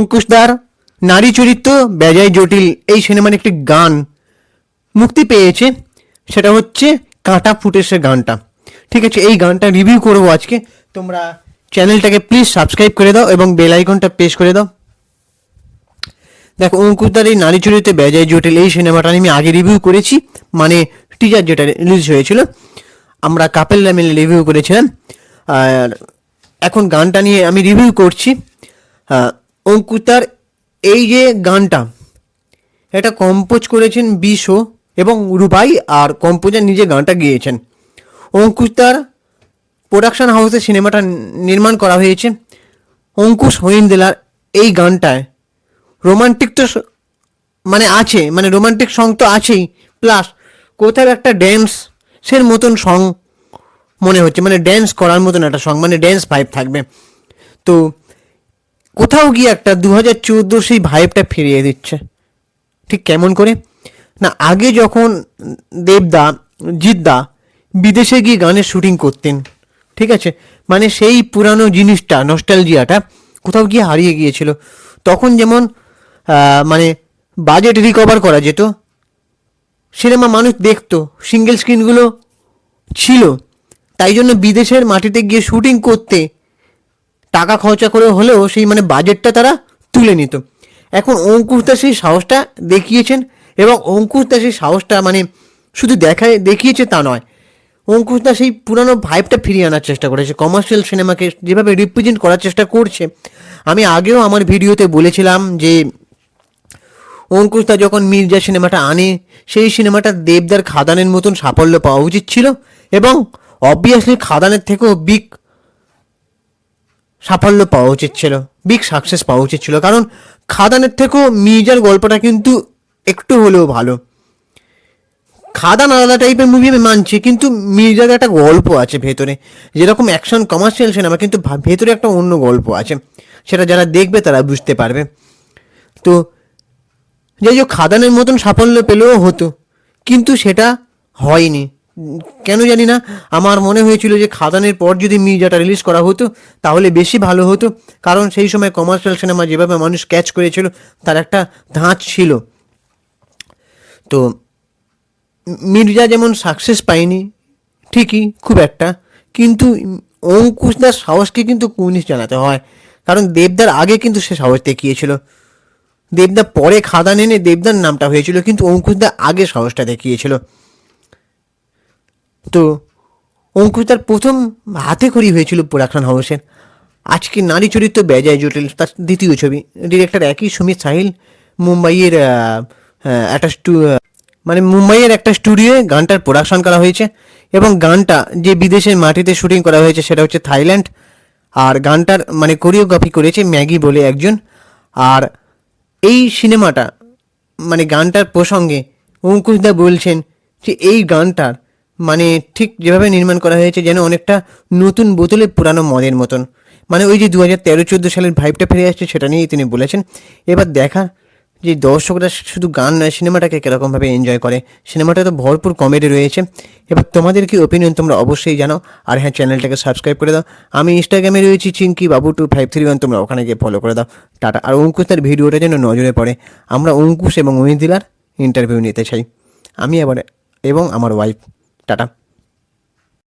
অঙ্কুশদার, নারী চরিত্র, বেজায় জটিল, এই সিনেমার একটি গান মুক্তি পেয়েছে। সেটা হচ্ছে কাঁটা ফুটেসের গানটা। ঠিক আছে, এই গানটা রিভিউ করব আজকে। তোমরা চ্যানেলটাকে প্লিজ সাবস্ক্রাইব করে দাও এবং বেল আইকনটা প্রেস করে দাও। দেখো, অঙ্কুশদার এই নারী চরিত্রে বেজায় জটিল, এই সিনেমাটা আমি আগে রিভিউ করেছি মানে টিজার যেটা রিলিজ হয়েছিল। আমরা কাপেলরা মিলে রিভিউ করেছিলাম। আর এখন গানটা নিয়ে আমি রিভিউ করছি। অঙ্কুতার এই যে গানটা, এটা কম্পোজ করেছেন বিশো এবং রুবাই আর কম্পোজার নিজে গানটা গিয়েছেন। অঙ্কুশ তার প্রোডাকশন হাউসে সিনেমাটা নির্মাণ করা হয়েছে। অঙ্কুশ হইন্দেলার এই গানটায় রোমান্টিক তো মানে আছে মানে রোমান্টিক সং তো আছেই, প্লাস কোথাও একটা ড্যান্সের মতন সং মনে হচ্ছে মানে ড্যান্স করার মতন একটা সং মানে ড্যান্স ভাইব থাকবে। তো কোথাও গিয়ে একটা দু হাজার চোদ্দোর সেই ভাইবটা ফিরিয়ে দিচ্ছে। ঠিক কেমন করে? না, আগে যখন দেবদা, জিদ্দা বিদেশে গিয়ে গানের শুটিং করতেন, ঠিক আছে? মানে সেই পুরানো জিনিসটা নস্টালজিয়াটা কোথাও গিয়ে হারিয়ে গিয়েছিল। তখন যেমন মানে বাজেট রিকভার করা যেত, সিনেমা মানুষ দেখতো সিঙ্গেল স্ক্রিনগুলো ছিল। তাই জন্য বিদেশের মাটিতে গিয়ে শুটিং করতে টাকা খরচা করে হলেও সেই মানে বাজেটটা তারা তুলে নিত। এখন অঙ্কুশ দা সেই সাহসটা দেখিয়েছেন এবং অঙ্কুশ দা সেই সাহসটা মানে শুধু দেখায়, দেখিয়েছে তা নয়। অঙ্কুশ দা সেই পুরানো ভাইবটা ফিরিয়ে আনার চেষ্টা করেছে। কমার্শিয়াল সিনেমাকে যেভাবে রিপ্রেজেন্ট করার চেষ্টা করছে। আমি আগেও আমার ভিডিওতে বলেছিলাম যে, অঙ্কুশ দা যখন মির্জা সিনেমাটা আনে, সেই সিনেমাটা দেবদার খাদানের মতন সাফল্য পাওয়া উচিত ছিল এবং অবভিয়াসলি খাদানের থেকেও বিগ সাফল্য পাওয়া উচিত ছিল বিগ সাকসেস পাওয়া উচিত ছিল। কারণ খাদানের থেকেও মির্জার গল্পটা কিন্তু একটু হলেও ভালো। খাদান আলাদা টাইপের মুভি আমি মানছি, কিন্তু মির্জার একটা গল্প আছে ভেতরে। যেরকম অ্যাকশন কমার্শিয়াল সিনেমা কিন্তু ভেতরে একটা অন্য গল্প আছে। সেটা যারা দেখবে তারা বুঝতে পারবে। তো যাই হোক, খাদানের মতন সাফল্য পেলেও হতো, কিন্তু সেটা হয়নি। কেন জানি না, আমার মনে হয়েছিল যে খাদানের পর যদি মির্জাটা রিলিজ করা হতো, তাহলে বেশি ভালো হতো। কারণ সেই সময় কমার্শিয়াল সিনেমা যেভাবে মানুষ ক্যাচ করেছিল, তার একটা ধাঁচ ছিল। তো মির্জা যেমন সাকসেস পায়নি, ঠিকই, খুব একটা। কিন্তু অঙ্কুশদার সাহসকে কিন্তু কুনিশ জানাতে হয়। কারণ দেবদার আগে কিন্তু সে সাহস দেখিয়েছিল। দেবদা পরে খাদান এনে দেবদার নামটা হয়েছিল, কিন্তু অঙ্কুশদা আগে সাহসটা দেখিয়েছিল। তো অঙ্কুশদার প্রথম হাতে খড়ি হয়েছিল প্রোডাকশন হাউসের আজকে নারী চরিত্র বেজায় জটিল, তার দ্বিতীয় ছবি। ডিরেক্টর একই সুমিত সাহিল, মুম্বাইয়ের একটা স্টু- মানে মুম্বাইয়ের একটা স্টুডিওয়ে গানটার প্রোডাকশন করা হয়েছে এবং গানটা যে বিদেশের মাটিতে শুটিং করা হয়েছে সেটা হচ্ছে থাইল্যান্ড। আর গানটার মানে কোরিওগ্রাফি করেছে ম্যাগি বলে একজন। আর এই সিনেমাটা মানে গানটার প্রসঙ্গে অঙ্কুশদা বলছেন যে এই গানটার মানে ঠিক যেভাবে নির্মাণ করা হয়েছে যেন অনেকটা নতুন বোতলে পুরানো মদের মতন। মানে ওই যে দু হাজার তেরো, চোদ্দ সালের ভাইবটা ফিরে আসছে সেটা নিয়েই তিনি বলেছেন। এবার দেখা যে দর্শকরা শুধু গান নয়, সিনেমাটাকে কীরকমভাবে এনজয় করে। সিনেমাটা তো ভরপুর কমেডি রয়েছে। এবার তোমাদের কি ওপিনিয়ন তোমরা অবশ্যই জানাও। আর হ্যাঁ চ্যানেলটাকে সাবস্ক্রাইব করে দাও। আমি ইনস্টাগ্রামে রয়েছি চিঙ্কি বাবু টু ফাইভ থ্রি ওয়ান তোমরা ওখানে গিয়ে ফলো করে দাও। টাটা। আর অঙ্কুশ তার ভিডিওটা যেন নজরে পড়ে। আমরা অঙ্কুশ এবং মহিদিলার ইন্টারভিউ নিতে চাই। আমি আবার, এবং আমার ওয়াইফ টাটা